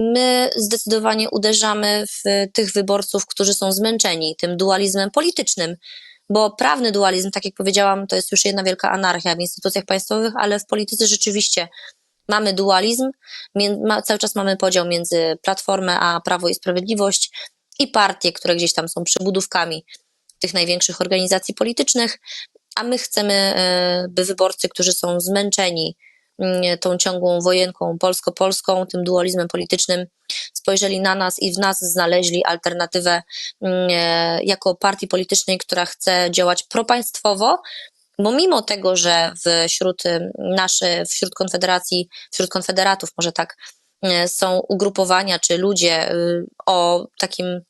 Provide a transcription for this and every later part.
My zdecydowanie uderzamy w tych wyborców, którzy są zmęczeni tym dualizmem politycznym, bo prawny dualizm, tak jak powiedziałam, to jest już jedna wielka anarchia w instytucjach państwowych, ale w polityce rzeczywiście mamy dualizm, cały czas mamy podział między Platformę a Prawo i Sprawiedliwość i partie, które gdzieś tam są przybudówkami tych największych organizacji politycznych, a my chcemy, e, by wyborcy, którzy są zmęczeni tą ciągłą wojenką polsko-polską, tym dualizmem politycznym, spojrzeli na nas i w nas znaleźli alternatywę e, jako partii politycznej, która chce działać propaństwowo, bo mimo tego, że wśród y, nasze, wśród konfederacji, wśród konfederatów może tak, są ugrupowania czy ludzie o takim,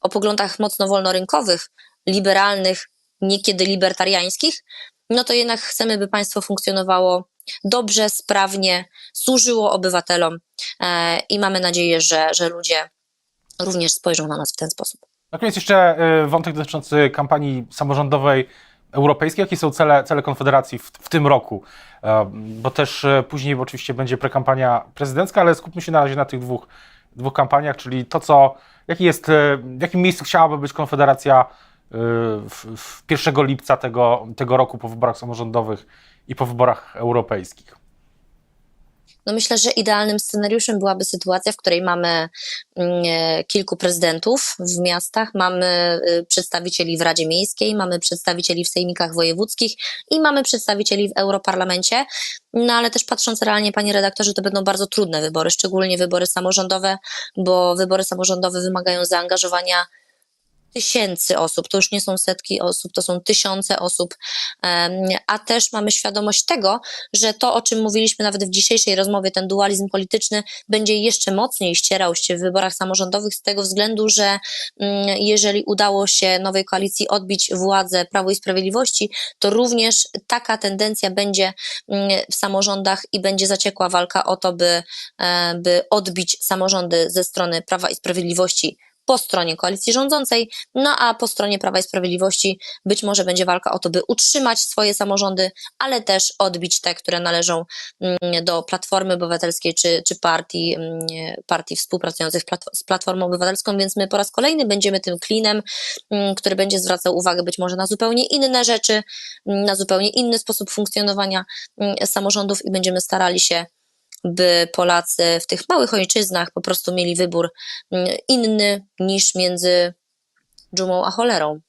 o poglądach mocno wolnorynkowych, liberalnych, niekiedy libertariańskich, no to jednak chcemy, by państwo funkcjonowało dobrze, sprawnie, służyło obywatelom e, i mamy nadzieję, że, że ludzie również spojrzą na nas w ten sposób. Na koniec jeszcze y, wątek dotyczący kampanii samorządowej europejskiej. Jakie są cele, cele Konfederacji w, w tym roku? E, Bo też e, później oczywiście będzie prekampania prezydencka, ale skupmy się na razie na tych dwóch, dwóch kampaniach, czyli to, co, jaki jest, e, w jakim miejscu chciałaby być Konfederacja e, w, w 1 lipca tego, tego roku po wyborach samorządowych i po wyborach europejskich. No myślę, że idealnym scenariuszem byłaby sytuacja, w której mamy mm, e, kilku prezydentów w miastach, mamy y, przedstawicieli w Radzie Miejskiej, mamy przedstawicieli w sejmikach wojewódzkich i mamy przedstawicieli w Europarlamencie. No ale też patrząc realnie, panie redaktorze, to będą bardzo trudne wybory, szczególnie wybory samorządowe, bo wybory samorządowe wymagają zaangażowania tysięcy osób, to już nie są setki osób, to są tysiące osób, a też mamy świadomość tego, że to, o czym mówiliśmy nawet w dzisiejszej rozmowie, ten dualizm polityczny będzie jeszcze mocniej ścierał się w wyborach samorządowych z tego względu, że mm, jeżeli udało się nowej koalicji odbić władzę Prawo i Sprawiedliwości, to również taka tendencja będzie mm, w samorządach i będzie zaciekła walka o to, by, e, by odbić samorządy ze strony Prawa i Sprawiedliwości po stronie koalicji rządzącej, no a po stronie Prawa i Sprawiedliwości być może będzie walka o to, by utrzymać swoje samorządy, ale też odbić te, które należą mm, do Platformy Obywatelskiej czy, czy partii, mm, partii współpracujących z Platformą Obywatelską, więc my po raz kolejny będziemy tym klinem, mm, który będzie zwracał uwagę być może na zupełnie inne rzeczy, na zupełnie inny sposób funkcjonowania samorządów i będziemy starali się by Polacy w tych małych ojczyznach po prostu mieli wybór mm, inny niż między dżumą a cholerą.